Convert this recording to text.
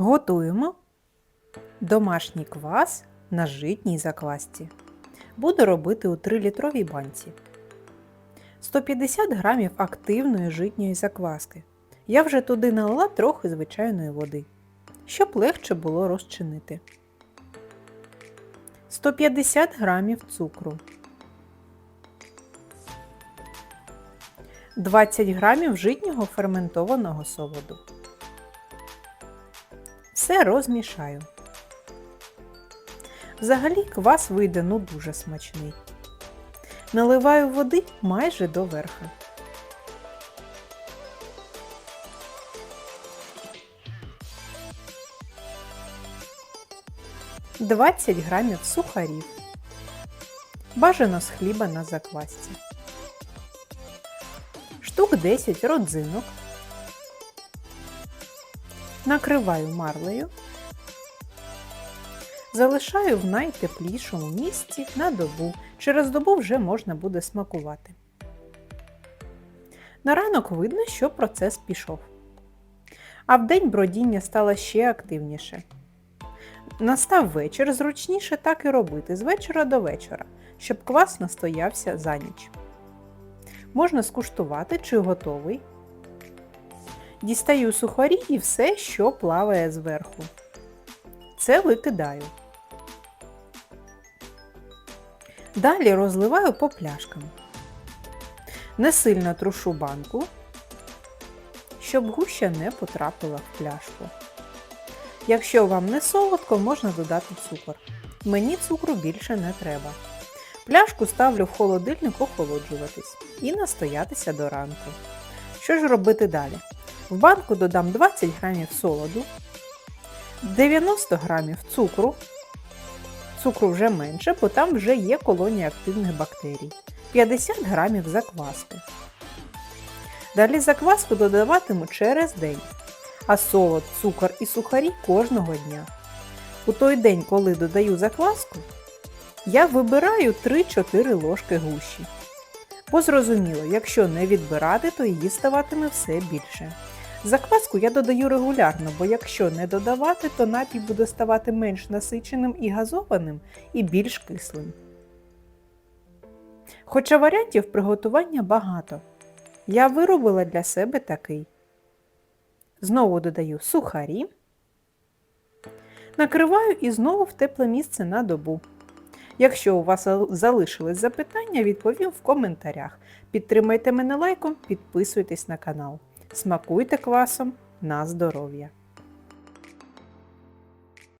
Готуємо домашній квас на житній заквасці. Буду робити у 3-літровій банці. 150 грамів активної житньої закваски. Я вже туди налила трохи звичайної води, щоб легше було розчинити. 150 грамів цукру. 20 грамів житнього ферментованого солоду. Все розмішаю. Взагалі квас вийде ну дуже смачний. Наливаю води майже до верха. Двадцять грамів сухарів. Бажано з хліба на заквасці. Штук 10 родзинок. Накриваю марлею. Залишаю в найтеплішому місці на добу. Через добу вже можна буде смакувати. На ранок видно, що процес пішов. А вдень бродіння стало ще активніше. Настав вечір, зручніше так і робити з вечора до вечора, щоб квас настоявся за ніч. Можна скуштувати, чи готовий. Дістаю сухарі і все, що плаває зверху. Це викидаю. Далі розливаю по пляшкам. Не сильно трушу банку, щоб гуща не потрапила в пляшку. Якщо вам не солодко, можна додати цукор. Мені цукру більше не треба. Пляшку ставлю в холодильник охолоджуватись і настоятися до ранку. Що ж робити далі? В банку додам 20 грамів солоду, 90 грамів цукру. Цукру вже менше, бо там вже є колонія активних бактерій. 50 грамів закваски. Далі закваску додаватиму через день, а солод, цукор і сухарі кожного дня. У той день, коли додаю закваску, я вибираю 3-4 ложки гущі. Бо зрозуміло, якщо не відбирати, то її ставатиме все більше. Закваску я додаю регулярно, бо якщо не додавати, то напій буде ставати менш насиченим і газованим і більш кислим. Хоча варіантів приготування багато. Я виробила для себе такий. Знову додаю сухарі. Накриваю і знову в тепле місце на добу. Якщо у вас залишились запитання, відповім в коментарях. Підтримайте мене лайком, підписуйтесь на канал. Смакуйте квасом на здоров'я!